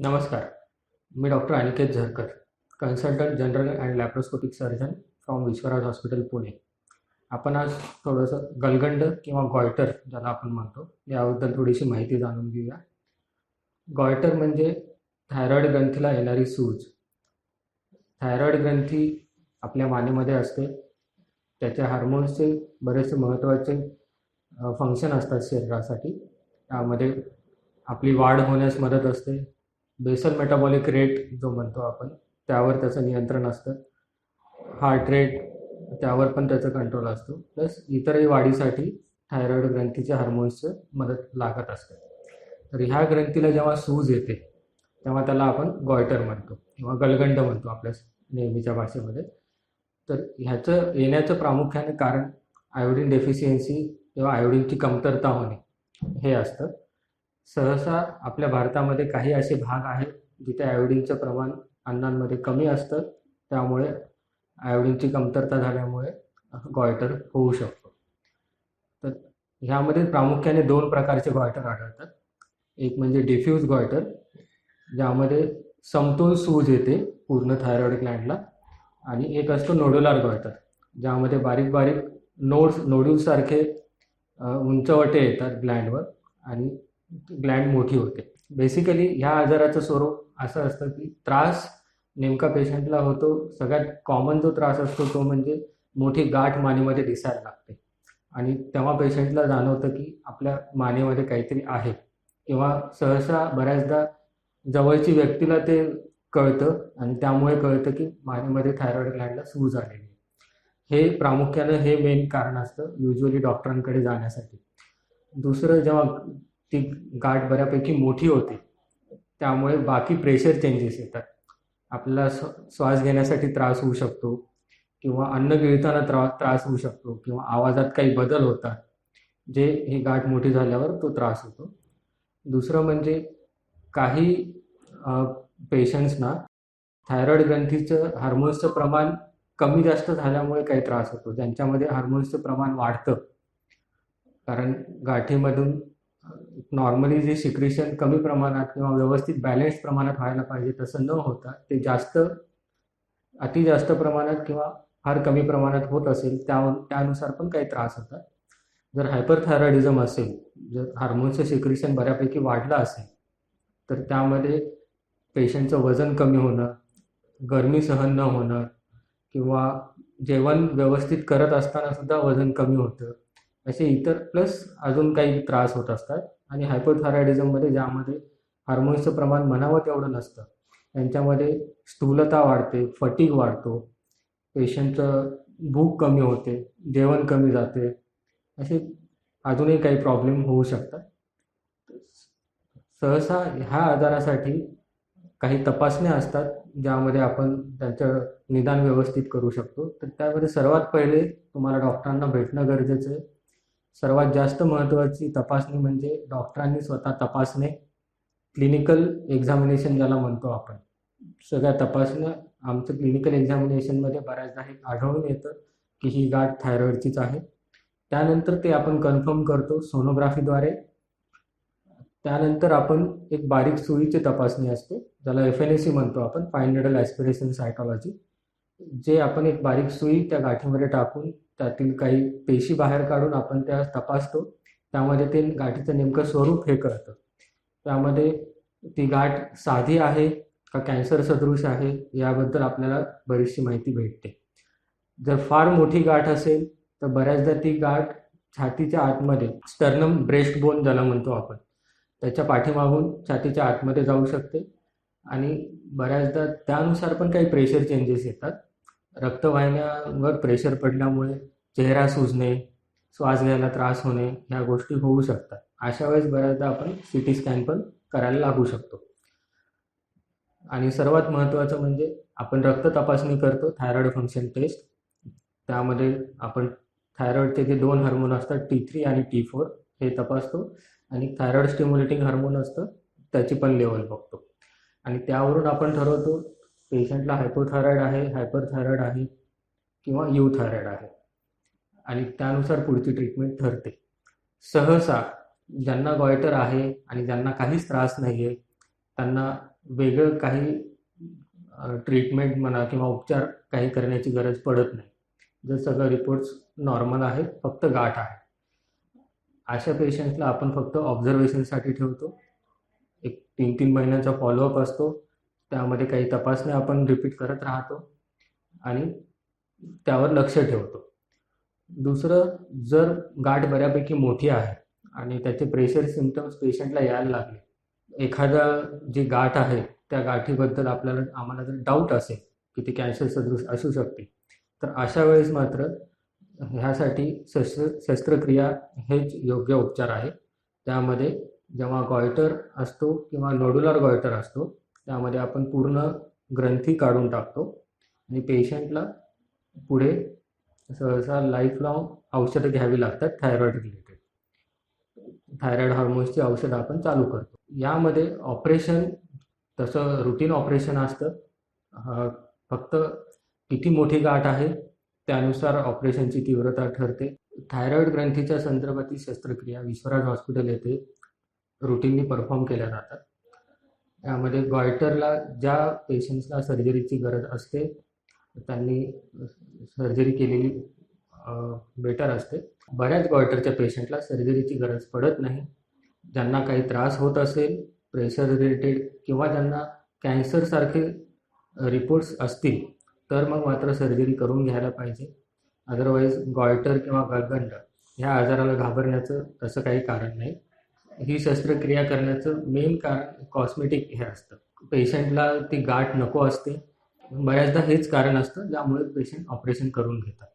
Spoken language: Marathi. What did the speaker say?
नमस्कार. मी doctor Aniket Zarkar consultant general and laparoscopic surgeon from Vishwaraj hospital Pune. आपण आज थोडंसं गलगंड किंवा गॉयटर ज्याला आपण म्हणतो याबद्दल थोडीशी माहिती जाणून घेऊया. गॉयटर म्हणजे थायरॉईड ग्रंथीला येणारी सूज. थायरॉईड ग्रंथी आपल्या मानेमध्ये असते. त्याच्या हार्मोन्सचे बरेचसे महत्त्वाचे फंक्शन असतात शरीरासाठी. त्यामध्ये आपली वाढ होण्यास मदत असते. बेसल मेटाबॉलिक रेट जो म्हणतो आपण त्यावर त्याचं नियंत्रण असतं. हार्ट रेट त्यावर पण त्याचं कंट्रोल असतो. प्लस इतरही वाढीसाठी थायरॉईड ग्रंथीच्या हार्मोन्सचं मदत लागत असते. तर ह्या ग्रंथीला जेव्हा सूज येते तेव्हा त्याला आपण गॉयटर म्हणतो किंवा गलगंड म्हणतो आपल्या नेहमीच्या भाषेमध्ये. तर ह्याचं येण्याचं प्रामुख्याने कारण आयोडीन डेफिशियन्सी किंवा आयोडीनची कमतरता होणे हे असतं. सहसा आपल्या भारतामध्ये काही असे भाग आहेत जिथे आयोडीनचं प्रमाण अन्नांमध्ये कमी असतं. त्यामुळे आयोडीनची कमतरता झाल्यामुळे गॉयटर होऊ शकतो. तर ह्यामध्ये प्रामुख्याने दोन प्रकारचे गॉयटर आढळतात. एक म्हणजे डिफ्यूज गॉयटर ज्यामध्ये समतोल सूज येते पूर्ण थायरॉइड ग्लँडला आणि एक असतो नोडुलार गॉयटर ज्यामध्ये बारीक बारीक नोड्स नोड्यूलसारखे उंचवटे येतात ग्लँडवर आणि ग्लँड मोठी होते. बेसिकली ह्या आजाराचं स्वरूप असं असतं की त्रास नेमका पेशंटला होतो. सगळ्यात कॉमन जो त्रास असतो तो म्हणजे मोठी गाठ मानेमध्ये दिसायला लागते. आणि तेव्हा पेशंटला जाणवतं की आपल्या मानेमध्ये काहीतरी आहे. किंवा सहसा बऱ्याचदा जवळची व्यक्तीला ते कळतं आणि त्यामुळे कळतं की मानेमध्ये थायरॉईड ग्लँडला सूज आलेली हे प्रामुख्यानं हे मेन कारण असतं युजली डॉक्टरांकडे जाण्यासाठी. दुसरं जेव्हा ती गाठ बऱ्यापैकी मोठी होते. त्यामुळे बाकी प्रेशर चेंजेस येतात. आपल्याला स्व श्वास घेण्यासाठी त्रास होऊ शकतो किंवा अन्न गिळताना त्रा त्रास होऊ शकतो किंवा आवाजात काही बदल होतात जे ही गाठ मोठी झाल्यावर तो त्रास होतो. दुसरं म्हणजे काही पेशंट्सना थायरॉईड ग्रंथीचं हार्मोन्सचं प्रमाण कमी जास्त झाल्यामुळे काही त्रास होतो. ज्यांच्यामध्ये हार्मोन्सचं प्रमाण वाढतं. कारण गाठीमधून नॉर्मली जे सिक्रेशन कमी प्रमाणात किंवा व्यवस्थित बॅलेन्स प्रमाणात व्हायला पाहिजे तसं न होता ते जास्त अति जास्त प्रमाणात किंवा फार कमी प्रमाणात होत असेल त्या त्यानुसार पण काही त्रास होतात. जर हायपरथायरॉइडिझम असेल जर हार्मोन्सचं सिक्रेशन बऱ्यापैकी वाढलं असेल तर त्यामध्ये पेशंटचं वजन कमी होणं गरमी सहन न होणं किंवा जेवण व्यवस्थित करत असताना सुद्धा वजन कमी होतं. असे इतर प्लस अजून काही त्रास होत असतात. आणि हायपोथायरॉइडिझममध्ये ज्यामध्ये हार्मोन्सचं प्रमाण म्हणावं तेवढं नसतं. त्यांच्यामध्ये स्थूलता वाढते फटीग वाढतो पेशंटचं भूक कमी होते जेवण कमी जाते असे अजूनही काही प्रॉब्लेम होऊ शकतात. सहसा ह्या आजारासाठी काही तपासण्या असतात ज्यामध्ये आपण त्यांचं निदान व्यवस्थित करू शकतो. तर त्यामध्ये सर्वात पहिले तुम्हाला डॉक्टरांना भेटणं गरजेचं आहे. सर्वात जास्त महत्त्वाची तपासणी म्हणजे डॉक्टरांनी स्वतः तपासणे. क्लिनिकल एक्झामिनेशन ज्याला म्हणतो आपण. सगळ्या तपासण्या आमचं क्लिनिकल एक्झामिनेशनमध्ये बऱ्याचदा हे आढळून येतं की ही गाठ थायरॉईडचीच आहे. त्यानंतर ते आपण कन्फर्म करतो सोनोग्राफीद्वारे त्यानंतर आपण एक बारीक सुईची तपासणी असते ज्याला एफ एन ए सी म्हणतो आपण फायनडल ॲस्पिरेशन सायकॉलॉजी जे आपण एक बारीक सुई त्या गाठीमध्ये टाकून त्यातील काही पेशी बाहेर काढून आपण त्या तपासतो. त्यामध्ये ते गाठीचं नेमकं स्वरूप हे कळतं. त्यामध्ये ती गाठ साधी आहे का कॅन्सर सदृश आहे याबद्दल आपल्याला बरीचशी माहिती भेटते. जर फार मोठी गाठ असेल तर बऱ्याचदा ती गाठ छातीच्या आतमध्ये स्टर्नम ब्रेस्ट बोन ज्याला म्हणतो आपण त्याच्या पाठीमागून छातीच्या आतमध्ये जाऊ शकते. आणि बऱ्याचदा त्यानुसार पण काही प्रेशर चेंजेस येतात. रक्तवाहिन्यांवर प्रेशर पडल्यामुळे चेहरा सुजणे श्वास घ्यायला त्रास होणे ह्या गोष्टी होऊ शकतात. अशा वेळेस बऱ्याचदा आपण सी टी स्कॅन पण करायला लागू शकतो. आणि सर्वात महत्त्वाचं म्हणजे आपण रक्त तपासणी करतो थायरॉईड फंक्शन टेस्ट त्यामध्ये आपण थायरॉईडचे जे दोन हार्मोन असतात टी थ्री आणि टी फोर हे तपासतो. आणि थायरॉईड स्टिम्युलेटिंग हार्मोन असतं त्याची पण लेवल बघतो. आणि त्यावरून आपण ठरवतो पेशंटला हायपोथायरॉईड आहे हायपरथायरॉईड आहे किंवा यू थायरॉईड आहे. आणि त्यानुसार पुढची ट्रीटमेंट ठरते. सहसा ज्यांना गॉयटर आहे आणि ज्यांना काहीच त्रास नाही आहे त्यांना वेगळं काही ट्रीटमेंट म्हणा किंवा उपचार काही करण्याची गरज पडत नाही. जर सगळं रिपोर्ट्स नॉर्मल आहेत फक्त गाठ आहे अशा पेशंट्सला आपण फक्त ऑब्झर्वेशनसाठी ठेवतो. एक तीन तीन महिन्यांचा फॉलोअप असतो. त्यामध्ये काही तपासण्या आपण रिपीट करत राहतो आणि त्यावर लक्ष ठेवतो. दुसरं जर गाठ बऱ्यापैकी मोठी आहे आणि त्याचे प्रेशर सिमटम्स पेशंटला यायला लागले एखादा जी गाठ आहे त्या गाठीबद्दल आपल्याला आम्हाला जर डाऊट असेल की ती कॅन्सर सदृश असू शकते तर अशा वेळेस मात्र ह्यासाठी शस्त्र शस्त्रक्रिया हेच योग्य उपचार आहे. त्यामध्ये जेव्हा गॉयटर असतो किंवा नोडुलर गॉयटर असतो त्यामध्ये आपण पूर्ण ग्रंथी काढून टाकतो. आणि पेशंटला पुढे सहसा लाईफ लाँग औषधं घ्यावी लागतात थायरॉईड रिलेटेड थायरॉईड हार्मोन्सची औषधं आपण चालू करतो. यामध्ये ऑपरेशन तसं रुटीन ऑपरेशन असतं. फक्त किती मोठी गाठ आहे त्यानुसार ऑपरेशनची तीव्रता ठरते. थायरॉईड ग्रंथीच्या संदर्भातील शस्त्रक्रिया विश्वराज हॉस्पिटल येथे रुटीनली परफॉर्म केल्या जातात. त्यामध्ये गॉयटरला ज्या पेशंट्सला सर्जरीची गरज असते त्यांनी सर्जरी केलेली बेटर असते. बऱ्याच गॉयटरच्या पेशंटला सर्जरीची गरज पडत नाही. ज्यांना काही त्रास होत असेल प्रेशर रिलेटेड किंवा ज्यांना कॅन्सरसारखे रिपोर्ट्स असतील तर मग मात्र सर्जरी करून घ्यायला पाहिजे. अदरवाईज गॉयटर किंवा गलगंड ह्या आजाराला घाबरण्याचं तसं काही कारण नाही. ही शस्त्रक्रिया करण्याचं मेन कारण कॉस्मेटिक हे असतं. पेशंटला ती गाठ नको असते. बऱ्याचदा हेच कारण असतं ज्यामुळे पेशंट ऑपरेशन करून घेतात.